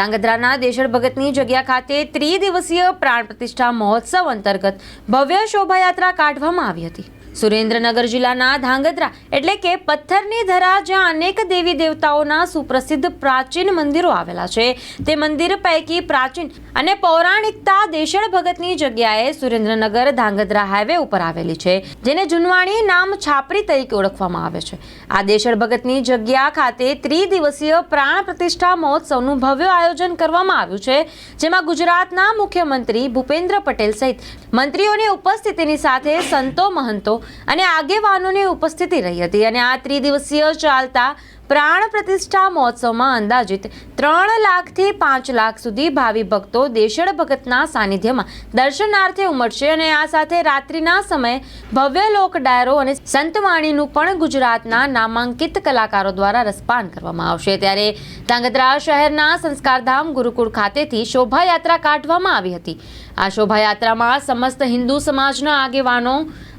ધાંગધ્રાના દેશળ ભગતની જગ્યા ખાતે ત્રિદિવસીય પ્રાણ પ્રતિષ્ઠા મહોત્સવ અંતર્ગત ભવ્ય શોભાયાત્રા કાઢવામાં આવી હતી. સુરેન્દ્રનગર જિલ્લાના ધાંગધ્રા એટલે કે પથ્થરની ધરા જ્યાં અનેક દેવી દેવતાઓના સુપ્રસિદ્ધ પ્રાચીન મંદિરો આવેલા છે. તે મંદિર પૈકી પ્રાચીન અને પૌરાણિકતા દેશળ ભગતની જગ્યાએ સુરેન્દ્રનગર ધાંગધ્રા હાઈવે ઉપર આવેલી છે, જેને જુનવાણી નામ છાપરી તરીકે ઓળખવામાં આવે છે. આ દેશળ ભગતની જગ્યા ખાતે ત્રિદિવસીય પ્રાણ પ્રતિષ્ઠા મહોત્સવનું ભવ્ય આયોજન કરવામાં આવ્યું છે, જેમાં ગુજરાતના મુખ્યમંત્રી ભૂપેન્દ્ર પટેલ સહિત મંત્રીઓની ઉપસ્થિતિની સાથે સંતો મહંતો અને આગેવાનોની ઉપસ્થિતિ રહી હતી અને આ ત્રિદિવસીય ચાલતા પ્રાણ પ્રતિષ્ઠા મહોત્સવમાં અંદાજિત ત્રણ લાખથી પાંચ લાખ સુધી ભાવિ ભક્તો દેશળ ભગતના સાનિધ્યમાં દર્શનાર્થે ઉમટશે અને આ સાથે રાત્રિના સમયે ભવ્ય લોક ડાયરો અને સંતવાણીનું પણ ગુજરાતના નામાંકિત કલાકારો દ્વારા રસપાન કરવામાં આવશે. ત્યારે ધાંગધ્રા શહેરના સંસ્કારધામ ગુરુકુળ ખાતેથી શોભાયાત્રા કાઢવામાં આવી હતી. આ શોભાયાત્રામાં સમસ્ત હિન્દુ સમાજના આગેવાનો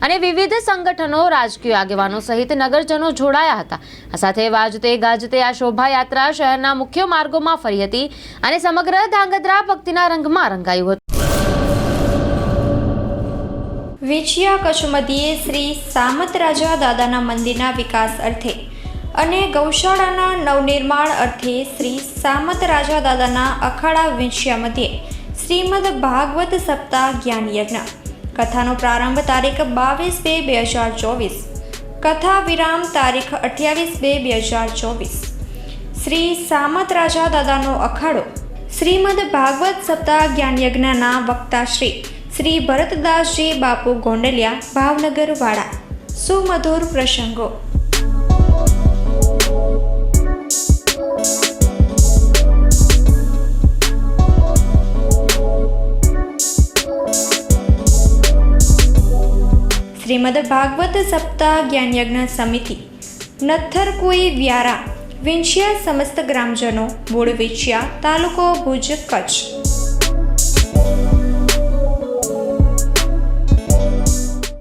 અને વિવિધ સંગઠનો રાજકીય આગેવાનો સહિત નગરજનો જોડાયા હતા. આ સાથે વાજતે ગાજતે આ શોભાયાત્રા શહેરના મુખ્ય માર્ગોમાં ફરી હતી અને સમગ્ર ધાંગધ્રા ભક્તિના રંગમાં રંગાયું હતું. વિછિયા કચ્છ શ્રી સામત રાજા દાદાના મંદિરના વિકાસ અર્થે અને ગૌશાળાના નવનિર્માણ અર્થે શ્રી સામત રાજા દાદાના અખાડા વિંછિયા મધ્યે શ્રીમદ ભાગવત સપ્તાહ જ્ઞાન યજ્ઞ કથાનો પ્રારંભ તારીખ બાવીસ બે બે હજાર ચોવીસ. કથા વિરામ તારીખ અઠ્યાવીસ બે બે હજાર ચોવીસ. શ્રી સામત રાજા દાદાનો અખાડો, શ્રીમદ ભાગવત સપ્તાહ જ્ઞાન યજ્ઞના વક્તા શ્રી શ્રી ભરતદાસજી બાપુ ગોંડલિયા, ભાવનગર વાડા સુમધુર પ્રસંગો. શ્રીમદ ભાગવત સપ્તાહ જ્ઞાનયજ્ઞ સમિતિ. સમિતિ કોઈ વ્યારા. વિંછિયા સમસ્ત ગ્રામજનો, મૂળ વિંછિયા, તાલુકો ભુજ, કચ્છ.